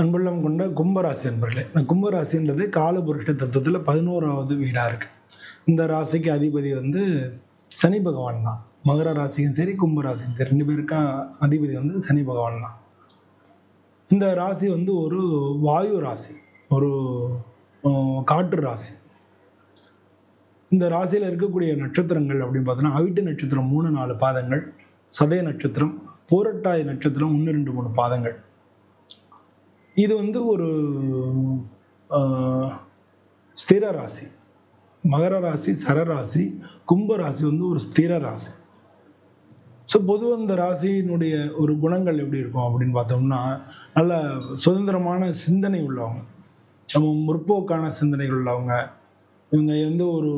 அன்புள்ளம் கொண்ட கும்பராசி அன்பர்களே இந்த கும்பராசின்றது காலபுருஷ தத்துவத்தில் பதினோராவது வீடாக இருக்கு. இந்த ராசிக்கு அதிபதி வந்து சனி பகவான் தான். மகர ராசிக்கும் சரி கும்பராசிக்கும் சரி ரெண்டு பேருக்கும் அதிபதி வந்து சனி பகவான் தான். இந்த ராசி வந்து ஒரு வாயு ராசி ஒரு காற்று ராசி. இந்த ராசியில் இருக்கக்கூடிய நட்சத்திரங்கள் அப்படின்னு பார்த்தோன்னா அவிட்டு நட்சத்திரம் மூணு நாலு பாதங்கள் சதய நட்சத்திரம் போரட்டாய் நட்சத்திரம் ஒன்று ரெண்டு மூணு பாதங்கள். இது வந்து ஒரு ஸ்திர ராசி. மகர ராசி சரராசி கும்ப ராசி வந்து ஒரு ஸ்திர ராசி. ஸோ பொதுவாக இந்த ராசியினுடைய ஒரு குணங்கள் எப்படி இருக்கும் அப்படின்னு பார்த்தோம்னா நல்ல சுதந்திரமான சிந்தனை உள்ளவங்க. நம்ம முற்போக்கான சிந்தனைகள் உள்ளவங்க. இவங்க வந்து ஒரு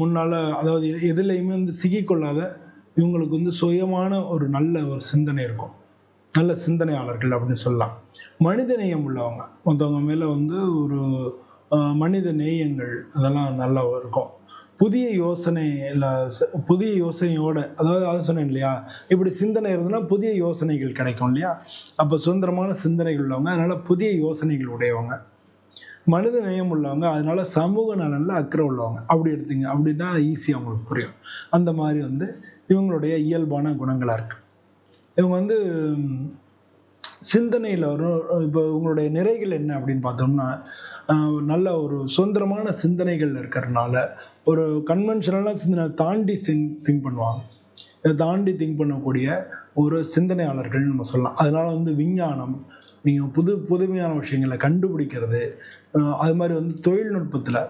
முன்னால் அதாவது எதுலேயுமே வந்து சிக்கிக்கொள்ளாத இவங்களுக்கு வந்து சுயமான ஒரு நல்ல ஒரு சிந்தனை இருக்கும். நல்ல சிந்தனையாளர்கள் அப்படின்னு சொல்லலாம். மனித நேயம் உள்ளவங்க. மற்றவங்க மேலே வந்து ஒரு மனித நேயங்கள் அதெல்லாம் நல்லா இருக்கும். புதிய யோசனையில் புதிய யோசனையோட அதாவது அது சொன்னேன் இல்லையா? இப்படி சிந்தனை இருந்ததுன்னா புதிய யோசனைகள் கிடைக்கும் இல்லையா? அப்போ சுதந்திரமான சிந்தனைகள் உள்ளவங்க அதனால் புதிய யோசனைகள் உடையவங்க. மனித நேயம் உள்ளவங்க அதனால சமூக நலனில் அக்கறை உள்ளவங்க. அப்படி எடுத்தீங்க அப்படின்னா ஈஸியாக அவங்களுக்கு புரியும். அந்த மாதிரி வந்து இவங்களுடைய இயல்பான குணங்களாக இருக்குது இவங்க வந்து சிந்தனையில் வரும் இப்போ உங்களுடைய நிறைகள் என்ன அப்படின்னு பார்த்தோம்னா நல்ல ஒரு சுதந்திரமான சிந்தனைகள் இருக்கிறதுனால ஒரு கன்வென்ஷனலாக சிந்தனை தாண்டி திங்க் திங்க் பண்ணுவாங்க. இதை தாண்டி திங்க் பண்ணக்கூடிய ஒரு சிந்தனையாளர்கள்னு நம்ம சொல்லலாம். அதனால வந்து விஞ்ஞானம் நீங்கள் புது புதுமையான விஷயங்களை கண்டுபிடிக்கிறது. அது மாதிரி வந்து தொழில்நுட்பத்தில்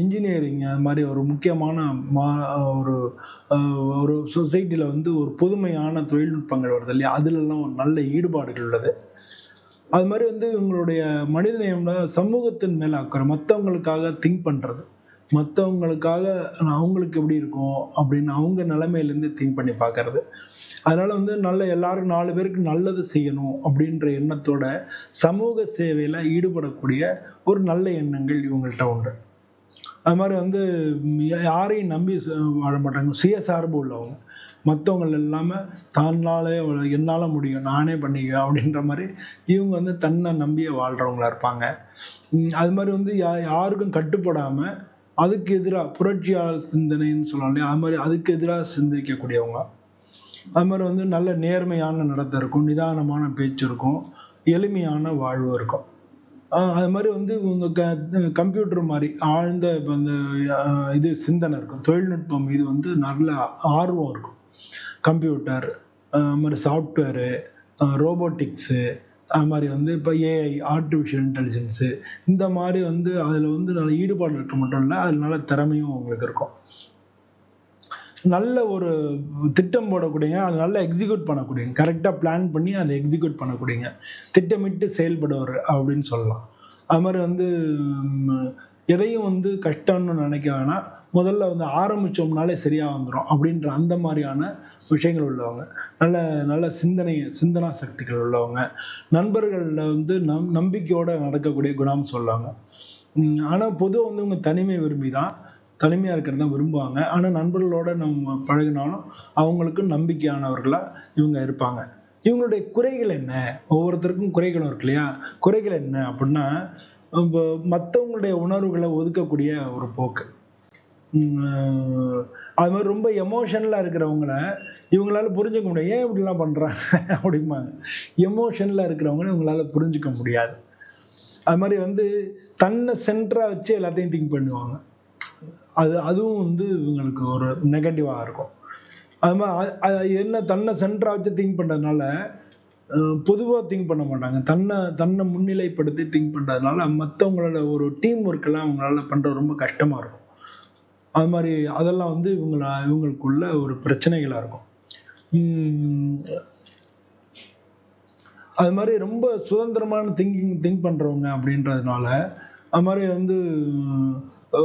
இன்ஜினியரிங் அது மாதிரி ஒரு முக்கியமான மா ஒரு ஒரு சொசைட்டியில் வந்து ஒரு புதுமையான தொழில்நுட்பங்கள் வருது இல்லையா? அதிலெல்லாம் ஒரு நல்ல ஈடுபாடுகள் உள்ளது. அது மாதிரி வந்து இவங்களுடைய மனித நேயம்ல சமூகத்தின் மேலே அக்கறை மற்றவங்களுக்காக திங்க் பண்ணுறது மற்றவங்களுக்காக அவங்களுக்கு எப்படி இருக்கும் அப்படின்னு அவங்க நிலைமையிலேருந்து திங்க் பண்ணி பார்க்கறது. அதனால் வந்து நல்ல எல்லாருக்கும் நாலு பேருக்கு நல்லது செய்யணும் அப்படின்ற எண்ணத்தோட சமூக சேவையில் ஈடுபடக்கூடிய ஒரு நல்ல எண்ணங்கள் இவங்கள்ட்ட உண்டு. அது மாதிரி வந்து யாரையும் நம்பி ச- வாழ மாட்டாங்க. சுயசார்பு உள்ளவங்க. மற்றவங்க இல்லாமல் தன்னாலே என்னால் முடியும் நானே பண்ணிக்குவேன் அப்படின்ற மாதிரி இவங்க வந்து தன்னை நம்பியே வாழ்கிறவங்களா இருப்பாங்க. அது மாதிரி வந்து யா யாருக்கும் கட்டுப்படாமல் அதுக்கு எதிராக புரட்சியாளர் சிந்தனைன்னு சொல்லலாம் இல்லையா அது மாதிரி அதுக்கு எதிராக சிந்திக்கக்கூடியவங்க. அது மாதிரி வந்து நல்ல நேர்மையான நடத்தை இருக்கும் நிதானமான பேச்சு இருக்கும் எளிமையான வாழ்வு இருக்கும். அது மாதிரி வந்து உங்கள் க கம்ப்யூட்டர் மாதிரி ஆழ்ந்த இப்போ அந்த இது சிந்தனை இருக்கும். தொழில்நுட்பம் இது வந்து நல்ல ஆர்வம் இருக்கும். கம்ப்யூட்டர் அது மாதிரி சாஃப்ட்வேரு ரோபோட்டிக்ஸு அது மாதிரி வந்து இப்போ ஏஐ ஆர்டிஃபிஷியல் இன்டெலிஜென்ஸு இந்த மாதிரி வந்து அதில் வந்து நல்ல ஈடுபாடு இருக்க மட்டும் இல்லை அதில் நல்ல திறமையும் அவங்களுக்கு இருக்கும். நல்ல ஒரு திட்டம் போடக்கூடியங்க அதை நல்லா எக்ஸிக்யூட் பண்ணக்கூடியங்க. கரெக்டாக பிளான் பண்ணி அதை எக்ஸிக்யூட் பண்ணக்கூடியங்க. திட்டமிட்டு செயல்படுவர் அப்படின்னு சொல்லலாம். அது மாதிரி வந்து எதையும் வந்து கஷ்டம்னு நினைக்க வேணாம். முதல்ல வந்து ஆரம்பித்தோம்னாலே சரியாக வந்துடும் அப்படின்ற அந்த மாதிரியான விஷயங்கள் உள்ளவங்க. நல்ல நல்ல சிந்தனை சிந்தனா சக்திகள் உள்ளவங்க. நண்பர்களில் வந்து நம் நம்பிக்கையோடு நடக்கக்கூடிய குணம்னு சொல்லுவாங்க. ஆனால் பொதுவாக வந்து இவங்க தனிமை விரும்பி தான் தனிமையாக இருக்கிறது தான் விரும்புவாங்க. ஆனால் நண்பர்களோட நம்ம பழகினாலும் அவங்களுக்கு நம்பிக்கையானவர்களாக இவங்க இருப்பாங்க. இவங்களுடைய குறைகள் என்ன? ஒவ்வொருத்தருக்கும் குறைகளும் இருக்கு இல்லையா? குறைகள் என்ன அப்படின்னா இப்போ மற்றவங்களுடைய உணர்வுகளை ஒதுக்கக்கூடிய ஒரு போக்கு. அது மாதிரி ரொம்ப எமோஷனலாக இருக்கிறவங்கள இவங்களால புரிஞ்சுக்க முடியாது. ஏன் இப்படிலாம் பண்ணுறாங்க அப்படிம்பாங்க. எமோஷனில் இருக்கிறவங்கள இவங்களால புரிஞ்சுக்க முடியாது. அது மாதிரி வந்து தன்னை சென்டராக வச்சு எல்லாத்தையும் திங்க் பண்ணுவாங்க. அது அதுவும் வந்து இவங்களுக்கு ஒரு நெகட்டிவாக இருக்கும். அது மாதிரி அது என்ன தன்னை சென்டராக வச்சு திங்க் பண்ணுறதுனால பொதுவாக திங்க் பண்ண மாட்டாங்க. தன்னை தன்னை முன்னிலைப்படுத்தி திங்க் பண்ணுறதுனால மற்றவங்களோட ஒரு டீம் ஒர்க்கெல்லாம் அவங்களால பண்ணுறது ரொம்ப கஷ்டமாக இருக்கும். அது மாதிரி அதெல்லாம் வந்து இவங்கள இவங்களுக்குள்ள ஒரு பிரச்சனைகளாக இருக்கும். அது மாதிரி ரொம்ப சுதந்திரமான திங்கிங் திங்க் பண்ணுறவங்க அப்படின்றதுனால அது மாதிரி வந்து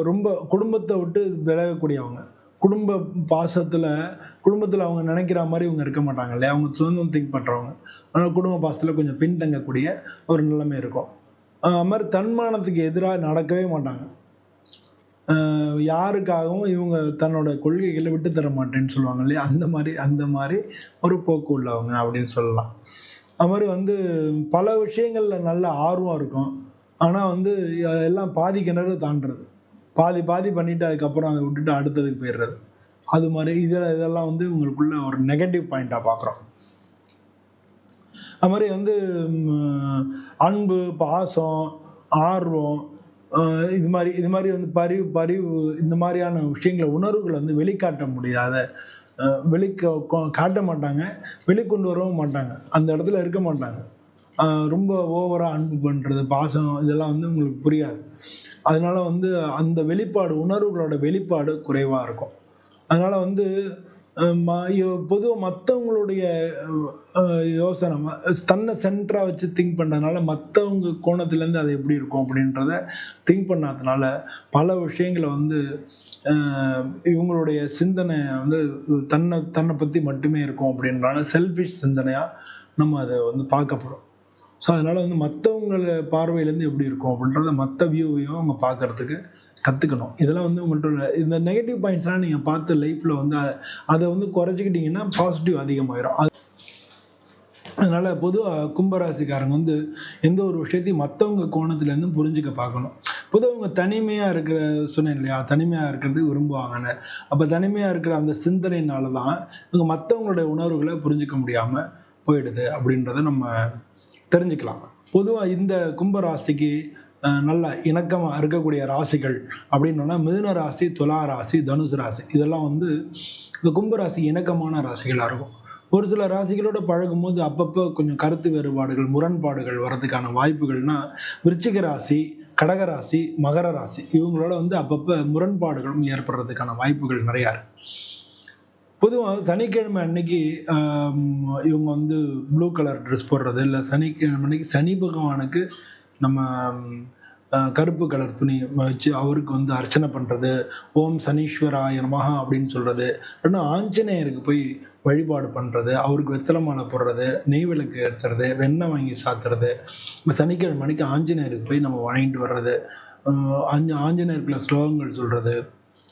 ரொம்ப குடும்பத்தை விட்டு விலகக்கூடியவங்க. குடும்ப பாசத்தில் குடும்பத்தில் அவங்க நினைக்கிற மாதிரி இவங்க இருக்க மாட்டாங்க இல்லையா? அவங்க சுதந்திரம் திங்க் பண்ணுறவங்க ஆனால் குடும்ப பாசத்தில் கொஞ்சம் பின்தங்கக்கூடிய ஒரு நிலைமை இருக்கும். அது மாதிரி தன்மானத்துக்கு எதிராக நடக்கவே மாட்டாங்க. யாருக்காகவும் இவங்க தன்னோட கொள்கைகளை விட்டு தர மாட்டேன்னு சொல்லுவாங்க இல்லையா? அந்த மாதிரி அந்த மாதிரி ஒரு போக்கு உள்ளவங்க அப்படின்னு சொல்லலாம். அது மாதிரி வந்து பல விஷயங்களில் நல்ல ஆர்வம் இருக்கும். ஆனால் வந்து எல்லாம் பாதி கிணறு தாண்டுறது. பாதி பாதி பண்ணிவிட்டு அதுக்கப்புறம் அதை விட்டுட்டு அடுத்ததுக்கு போயிடுறது. அது மாதிரி இதில் இதெல்லாம் வந்து உங்களுக்குள்ள ஒரு நெகட்டிவ் பாயிண்ட்டாக பார்க்குறோம். அது மாதிரி வந்து அன்பு பாசம் ஆர்வம் இது மாதிரி இது மாதிரி வந்து பரிவு பரிவு இந்த மாதிரியான விஷயங்களை உணர்வுகளை வந்து வெளிக்காட்ட முடியாத அஹ், வெளிக்க காட்ட மாட்டாங்க வெளிக்கொண்டு வரவும் மாட்டாங்க. அந்த இடத்துல இருக்க மாட்டாங்க. ரொம்ப ஓவராக அன்பு பண்ணுறது பாசம் இதெல்லாம் வந்து உங்களுக்கு புரியாது. அதனால வந்து அந்த வெளிப்பாடு உணர்வுகளோட வெளிப்பாடு குறைவாக இருக்கும். அதனால் வந்து பொதுவாக மற்றவங்களுடைய யோசனை ம- தன்னை சென்டராக வச்சு திங்க் பண்ணுறதுனால மற்றவங்க கோணத்துலேருந்து அது எப்படி இருக்கும் அப்படின்றத திங்க் பண்ணாதனால பல விஷயங்களை வந்து இவங்களுடைய சிந்தனை வந்து தன்னை தன்னை பற்றி மட்டுமே இருக்கும் அப்படின்றனால செல்ஃபிஷ் சிந்தனையாக நம்ம அதை வந்து பார்க்கப்படும். ஸோ அதனால் வந்து மற்றவங்கள பார்வையிலேருந்து எப்படி இருக்கும் அப்படின்றத மற்ற வியூவையும் அவங்க பார்க்கறதுக்கு கற்றுக்கணும் இதெல்லாம் வந்து உங்கள்கிட்ட இந்த நெகட்டிவ் பாயிண்ட்ஸ்லாம் நீங்கள் பார்த்து லைஃப்பில் வந்து அதை வந்து குறைச்சிக்கிட்டிங்கன்னா பாசிட்டிவ் அதிகமாயிரும். அது அதனால் பொதுவாக கும்பராசிக்காரங்க வந்து எந்த ஒரு விஷயத்தையும் மற்றவங்க கோணத்துலேருந்து புரிஞ்சுக்க பார்க்கணும். பொதுவாக அவங்க தனிமையாக இருக்கிற சொன்னேன் இல்லையா? தனிமையாக இருக்கிறது விரும்புவாங்கன்னு. அப்போ தனிமையாக இருக்கிற அந்த சிந்தனையினால தான் இவங்க மற்றவங்களுடைய உணர்வுகளை புரிஞ்சுக்க முடியாமல் போயிடுது அப்படின்றத நம்ம தெரிஞ்சுக்கலாம். பொதுவாக இந்த கும்பராசிக்கு நல்ல இணக்கமாக இருக்கக்கூடிய ராசிகள் அப்படின்னோன்னா மிதுன ராசி துலா ராசி தனுசு ராசி. இதெல்லாம் வந்து இந்த கும்பராசி இணக்கமான ராசிகளாக இருக்கும். ஒரு சில ராசிகளோட பழகும்போது அப்பப்போ கொஞ்சம் கருத்து வேறுபாடுகள் முரண்பாடுகள் வர்றதுக்கான வாய்ப்புகள்னா விருச்சிக ராசி கடக ராசி மகர ராசி. இவங்களோட வந்து அப்பப்போ முரண்பாடுகளும் ஏற்படுறதுக்கான வாய்ப்புகள் நிறையா இருக்கு. பொதுவாக சனிக்கிழமை அன்னைக்கு இவங்க வந்து ப்ளூ கலர் ட்ரெஸ் போடுறது இல்லை சனிக்கிழமை அன்னைக்கு சனி பகவானுக்கு நம்ம கருப்பு கலர் துணி வச்சு அவருக்கு வந்து அர்ச்சனை பண்ணுறது ஓம் சனீஸ்வராய நமகா அப்படின்னு சொல்கிறது இல்லைன்னா ஆஞ்சநேயருக்கு போய் வழிபாடு பண்ணுறது அவருக்கு வெத்தலை மாலை போடுறது நெய் விளக்கு ஏற்றுறது வெண்ணெய் வாங்கி சாத்துறது இப்போ சனிக்கிழமை மணிக்கு ஆஞ்சநேயருக்கு போய் நம்ம வாங்கிட்டு வர்றது ஆஞ்ச ஆஞ்சநேயருக்குள்ள ஸ்லோகங்கள் சொல்கிறது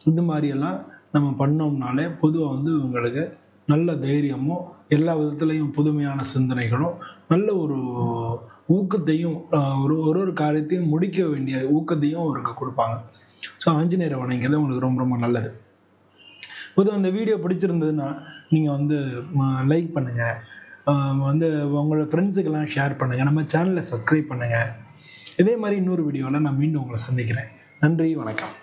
இந்த மாதிரியெல்லாம் நம்ம பண்ணோம்னாலே பொதுவாக வந்து இவங்களுக்கு நல்ல தைரியமும் எல்லா விதத்துலேயும் புதுமையான சிந்தனைகளும் நல்ல ஒரு ஊக்கத்தையும் ஒரு ஒரு ஒரு காரியத்தையும் முடிக்க வேண்டிய ஊக்கத்தையும் அவருக்கு கொடுப்பாங்க. ஸோ ஆஞ்சநேயரை வணங்கிறது உங்களுக்கு ரொம்ப ரொம்ப நல்லது. பொதுவாக இந்த வீடியோ பிடிச்சிருந்ததுன்னா நீங்கள் வந்து லைக் பண்ணுங்கள் வந்து உங்களோட ஃப்ரெண்ட்ஸுக்கெல்லாம் ஷேர் பண்ணுங்கள் நம்ம சேனலை சப்ஸ்கிரைப் பண்ணுங்கள் இதே மாதிரி இன்னொரு வீடியோவில் நான் மீண்டும் உங்களை சந்திக்கிறேன். நன்றி வணக்கம்.